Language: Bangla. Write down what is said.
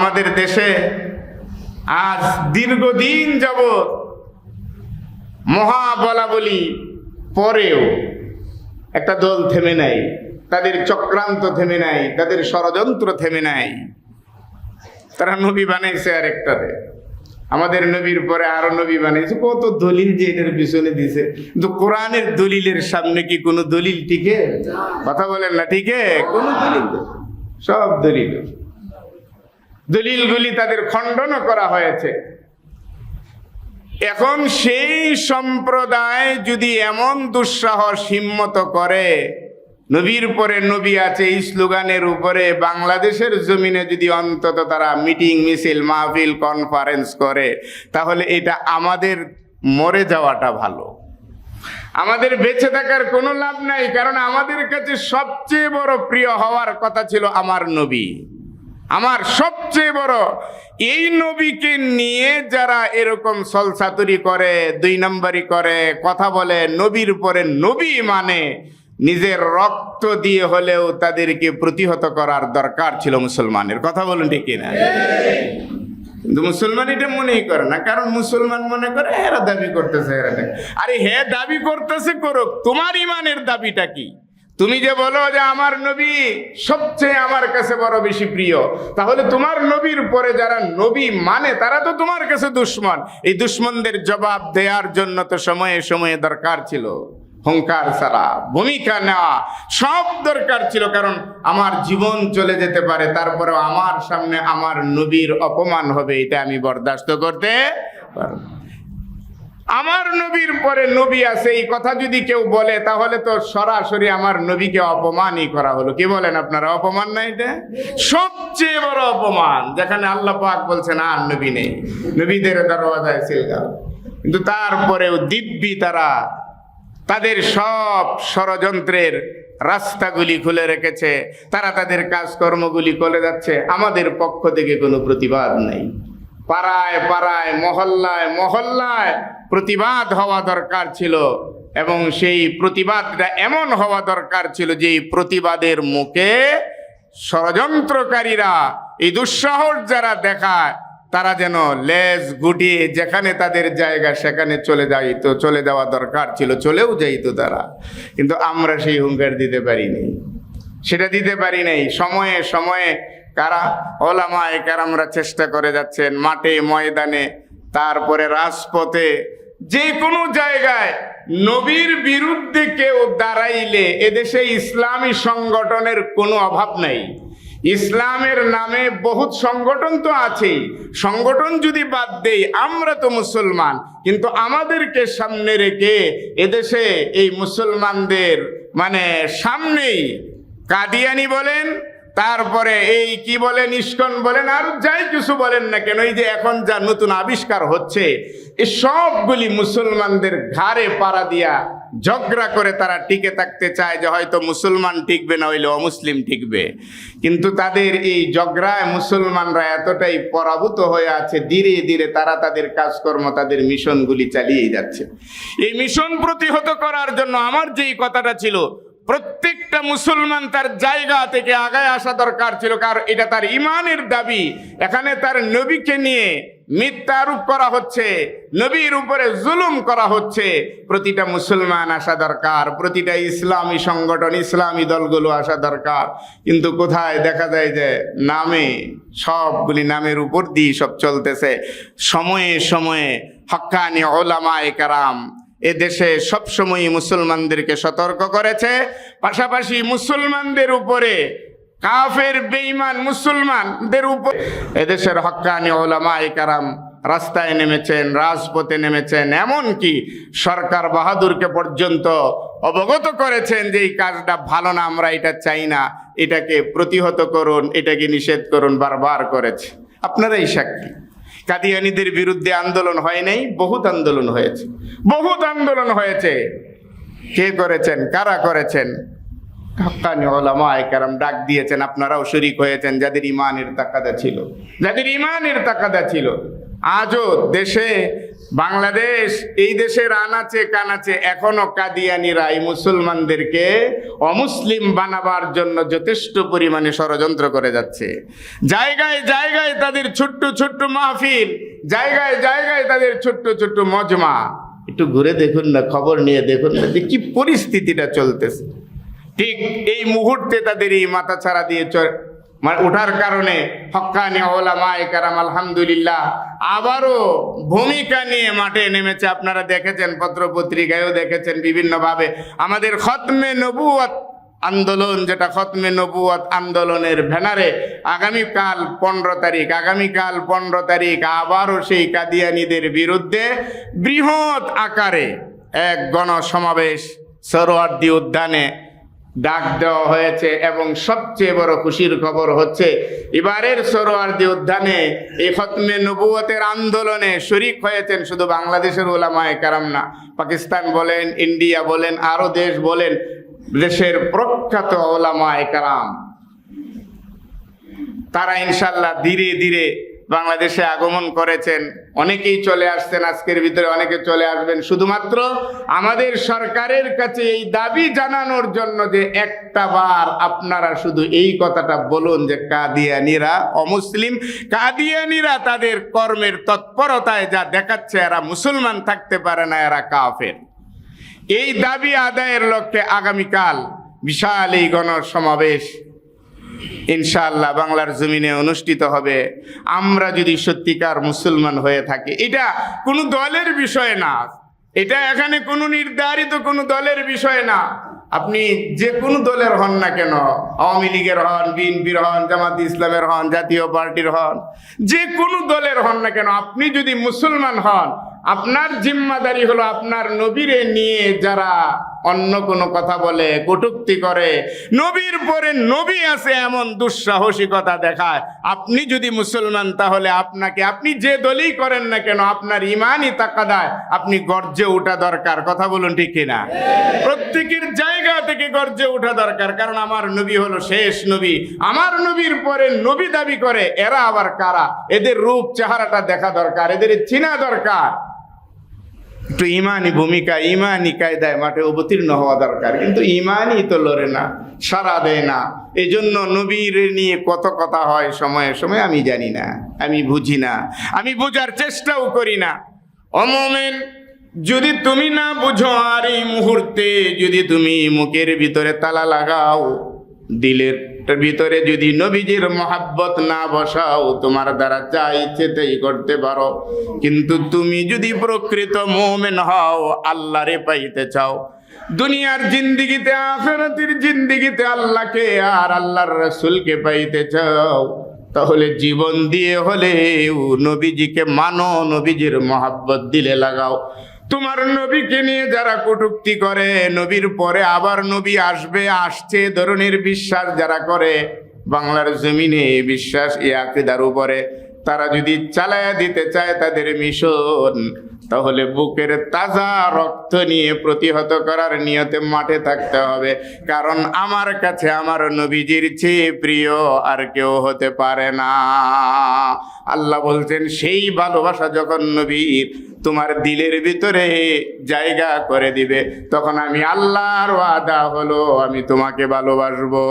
আমাদের দেশে আজ দীর্ঘদিন যাবৎ মহা বলা বলি পরেও একটা দল থেমে নাই, তাদের চক্রান্ত থেমে নাই, তাদের ষড়যন্ত্র থেমে নাই। তারা নবী বানাইছে আর একটারে আমাদের নবীর পরে আরও নবী বানাইছে, কত দলিল যে এটার পিছনে দিছে। কিন্তু কোরআনের দলিলের সামনে কি কোনো দলিল টিকে? কথা বলেন না, টিকে? কোনো দলিল সব দলিল। দলিলগুলি তাদের খণ্ডনও করা হয়েছে। এখন সেই সম্প্রদায় যদি এমন দুঃসাহস হিম্মত করে, নবীর পরে নবী আছে, এই স্লোগানের উপরে বাংলাদেশের জমিনে যদি অন্তত তারা মিটিং, মিছিল, মাহফিল কনফারেন্স করে, তাহলে এটা আমাদের মরে যাওয়াটা ভালো। আমাদের বেঁচে থাকার কোনো লাভ নাই, কারণ আমাদের কাছে সবচেয়ে বড় প্রিয় হওয়ার কথা ছিল আমার নবী। আমার সবচেয়ে বড়, এই নবীকে নিয়ে যারা এরকম সলসাতুরি করে, দুই নম্বরই করে, কথা বলে, নবীর পরে নবী মানে নিজের রক্ত দিয়ে হলেও তাদেরকে প্রতিহত করার দরকার ছিল মুসলমানের। কথা বলুন ঠিক কিনা? কিন্তু মুসলমান এটা মনেই করে না, কারণ মুসলমান মনে করে এরা দাবি করতেছে, এরা আরে হে দাবি করতেছে করুক, তোমার ইমানের দাবিটা কি? তুমি যে বলো যে আমার নবী সবচেয়ে আমার কাছে বড় বেশি প্রিয়, তাহলে তোমার নবীর পরে যারা নবী মানে তারা তো তোমার কাছে দুশ্মন এই দুশ্মনদের জবাব দেওয়ার জন্য তো সময়ে সময়ে দরকার ছিল হংকার ছাড়া, ভূমিকা নেওয়া, সব দরকার ছিল, কারণ আমার জীবন চলে যেতে পারে, তারপরেও আমার সামনে আমার নবীর অপমান হবে, এটা আমি বরদাস্ত করতে পারব। আমার নবীর পরে নবী আছে, এই কথা যদি কেউ বলে, তাহলে তো সরাসরি আমার নবীকে অপমানই করা হলো। কি বলেন আপনারা, অপমান না এটা? সবচেয়ে বড় অপমান, যেখানে আল্লাহ পাক বলছেন, আর নবী নেই। নবীদের দরওয়াজায় সিলগাও কিন্তু তারপরেও দিব্যি তারা তাদের সব ষড়যন্ত্রের রাস্তাগুলি খুলে রেখেছে। তারা তাদের কাজকর্মগুলি করে যাচ্ছে। আমাদের পক্ষ থেকে কোনো প্রতিবাদ নেই। পাড়ায় পাড়ায়, মহল্লায় মহল্লায় প্রতিবাদ হওয়া দরকার ছিল এবং সেই প্রতিবাদটা এমন হওয়া দরকার ছিল যে প্রতিবাদের মুখে ষড়যন্ত্রকারীরা, এই দুঃসাহস যারা দেখায়, তারা যেন লেজ গুটিয়ে যেখানে তাদের জায়গা সেখানে চলে যাইতো, চলে যাওয়া দরকার ছিল, চলেও যাইতো তারা। কিন্তু আমরা সেই হুঙ্কার দিতে পারিনি। সেটা দিতে পারি নাই। সময়ে সময়ে কারা? ওলামায় কারামরা চেষ্টা করে যাচ্ছেন মাঠে, ময়দানে, তারপরে রাজপথে। যে কোনো জায়গায় নবীর বিরুদ্ধে কেউ দাঁড়াইলে এদেশে ইসলামী সংগঠনের কোনো অভাব নেই। ইসলামের নামে বহুত সংগঠন তো আছেই। সংগঠন যদি বাদ দেই, আমরা তো মুসলমান। কিন্তু আমাদেরকে সামনে রেখে এদেশে এই মুসলমানদের মানে সামনেই কাদিয়ানি বলেন, তারপরে এই কি বলেন ইস্কন বলেন, আর যাই কিছু বলেন না কেন, এই যে এখন যা নতুন আবিষ্কার হচ্ছে এই সবগুলি মুসলমানদের ঘাড়ে পাড়া দিয়া ঝগড়া করে তারা টিকে থাকতে চায় যে হয়তো মুসলমান টিকবে না, হইলে অমুসলিম টিকবে। কিন্তু তাদের এই ঝগড়ায় মুসলমানরা এতটাই পরাভূত হয়ে আছে, ধীরে ধীরে তারা তাদের কাজকর্ম, তাদের মিশনগুলি চালিয়ে যাচ্ছে। এই মিশন প্রতিহত করার জন্য আমার যেই কথাটা ছিল প্রত্যেকটা মুসলমান তার জায়গা থেকে আগায় আসা দরকার ছিল, কারণ এটা তার ইমানের দাবি। এখানে তার নবীকে নিয়ে মিথ্যা আরোপ করা হচ্ছে, নবীর উপরে জুলুম করা হচ্ছে। প্রতিটা মুসলমান আসা দরকার, প্রতিটা ইসলামী সংগঠন, ইসলামী দলগুলো আসা দরকার। কিন্তু কোথায় দেখা যায় যে নামে, সবগুলি নামের উপর দিয়ে সব চলতেছে। সময়ে সময়ে হক্কানি ওলামায়ে কারাম এ দেশে সবসময় মুসলমানদেরকে সতর্ক করেছে। পাশাপাশি মুসলমানদের উপরে, কাফের, বেঈমান, মুসলমানদের উপর। এদেশের হক্কানি ওলামায়ে কারাম রাস্তায় নেমেছেন, রাজপথে নেমেছেন, এমনকি সরকার বাহাদুরকে পর্যন্ত অবগত করেছেন যে এই কাজটা ভালো না, আমরা এটা চাই না। এটাকে প্রতিহত করুন, এটাকে নিষেধ করুন, বারবার করেছে। আপনারাই সাক্ষী? কাদিয়ানিদের বিরুদ্ধে আন্দোলন হয় নাই, বহুত আন্দোলন হয়েছে। বহুত আন্দোলন হয়েছে। কে করেছেন? কারা করেছেন? হকানি ওলামা কারাম ডাক দিয়েছেন, আপনারাও শরিক হয়েছেন, যাদের ইমানের তাকাদা ছিল। যাদের ইমানের তাকাদা ছিল, আজও দেশে বাংলাদেশ, এই দেশের আনাচে কানাচে এখনও কাদিয়ানিরা এই মুসলমানদেরকে অমুসলিম বানাবার জন্য যথেষ্ট পরিমাণে ষড়যন্ত্র করে যাচ্ছে। জায়গায় জায়গায় তাদের ছোট্ট ছোট্ট মাহফিল, জায়গায় জায়গায় তাদের ছোট্ট ছোট্ট মজমা। একটু ঘুরে দেখুন না, খবর নিয়ে দেখুন না যে কি পরিস্থিতিটা চলতেছে। ঠিক এই মুহূর্তে তাদের এই মাথা ছাড়া দিয়ে মানে ওঠার কারণে হক্কানি ওলামা কারাম, আলহামদুলিল্লাহ, আবারও ভূমিকা নিয়ে মাঠে নেমেছে। আপনারা দেখেছেন পত্র পত্রিকায়ও দেখেছেন বিভিন্নভাবে। আমাদের খতমে নবুয়াত আন্দোলন, যেটা খতমে নবুয়াত আন্দোলনের ব্যানারে, আগামীকাল পনেরো তারিখ, আগামীকাল পনেরো তারিখ আবারও সেই কাদিয়ানিদের বিরুদ্ধে বৃহৎ আকারে এক গণসমাবেশ, সরোয়ার্দি উদ্যানে ডাক দেওয়া হয়েছে এবং সবচেয়ে বড় খুশির খবর হচ্ছে, এবারের সরোয়ার্দি উদ্যানে এই খতমে নবুয়তের আন্দোলনে শরিক হয়েছেন শুধু বাংলাদেশের ওলামায় কারাম না। পাকিস্তান বলেন, ইন্ডিয়া বলেন আরও দেশ বলেন, দেশের প্রখ্যাত ওলামায় কারাম। তারা ইনশাল্লাহ ধীরে ধীরে বাংলাদেশে আগমন করেছেন। অনেকেই চলে আসছেন, আজকের ভিতরে অনেকে চলে আসবেন। শুধুমাত্র আমাদের সরকারের কাছে এই দাবি জানানোর জন্য যে একটা বার আপনারা শুধু এই কথাটা বলুন যে কাদিয়ানিরা অমুসলিম, কাদিয়ানিরা তাদের কর্মের তৎপরতায় যা দেখাচ্ছে, এরা মুসলমান থাকতে পারে না, এরা কাফের। এই দাবি আদায়ের লক্ষ্যে আগামীকাল বিশাল এই গণসমাবেশ ইনশাআল্লাহ বাংলার জমিনে অনুষ্ঠিত হবে। আমরা যদি সত্যিকার মুসলমান হয়ে থাকি, এটা কোনো দলের বিষয় না। এটা এখানে কোনো নির্ধারিত কোনো দলের বিষয় না। আপনি যে কোনো দলের হন না কেন, আওয়ামী লীগের হন, বিএনপির হন, জামাত ইসলামের হন, জাতীয় পার্টির হন, যে কোনো দলের হন না কেন, আপনি যদি মুসলমান হন আপনার জিম্মাদারি হলো আপনার নবীরে নিয়ে যারা অন্য কোনো কথা বলে, কটুক্তি করে, নবীর পরে নবী আছে এমন দুঃসাহসিকতা দেখায়, আপনি যদি মুসলমান তাহলে আপনাকে, আপনি যে দলই করেন না কেন, আপনার ইমানই তাকা তাকাদায়, আপনি গর্জে ওঠা দরকার, কথা বলুন ঠিক কিনা? প্রত্যেকের জায়গা থেকে গর্জে ওঠা দরকার, কারণ আমার নবী হলো শেষ নবী, আমার নবীর পরে নবী দাবি করে, এরা আবার কারা? এদের রূপ, চেহারাটা দেখা দরকার, এদের চিনা দরকার। একটু ইমানি ভূমিকা, ইমানি কায়দায় মাঠে অবতীর্ণ হওয়া দরকার। কিন্তু ইমানই তো লড়ে না সারা দেয় না। এই জন্য নবীর নিয়ে কত কথা হয় সময়ে সময়ে আমি জানি না, আমি বুঝি না, আমি বোঝার চেষ্টাও করি না। অমোমেন, যদি তুমি না বুঝো আর এই মুহূর্তে, যদি তুমি মুখের ভিতরে তালা লাগাও, দিলের ভিতরে যদি নবীজির মহাব্বত না বসাও, তোমার দ্বারা যা ইচ্ছে তাই করতে পারো। কিন্তু তুমি যদি প্রকৃত মোমেন হও, আল্লাহরে পাইতে চাও। দুনিয়ার জিন্দিগিতে, আখেরাতের জিন্দিগিতে আল্লাহকে আর আল্লাহর রসুলকে পাইতে চাও, তাহলে জীবন দিয়ে হলেও নবীজিকে মানো, নবীজির মহাব্বত দিলে লাগাও। তোমার নবীকে নিয়ে যারা কটুক্তি করে, নবীর পরে আবার নবী আসবে, আসছে ধরনের বিশ্বাস যারা করে, বাংলার জমিনে বিশ্বাস এই দারু উপরে। তারা যদি চালায় দিতে চায় তাদের মিশন, তাহলে বুকের তাজা রক্ত নিয়ে প্রতিহত করার নিয়তে মাঠে থাকতে হবে। কারণ আমার কাছে আমার নবীজির চেয়ে প্রিয় আর কেউ হতে পারে না। আল্লাহ বলছেন, সেই ভালোবাসা যখন নবীর তোমার দিলের ভিতরে জায়গা করে দিবে, তখন আমি আল্লাহর ওয়াদা হলো আমি তোমাকে ভালোবাসবো।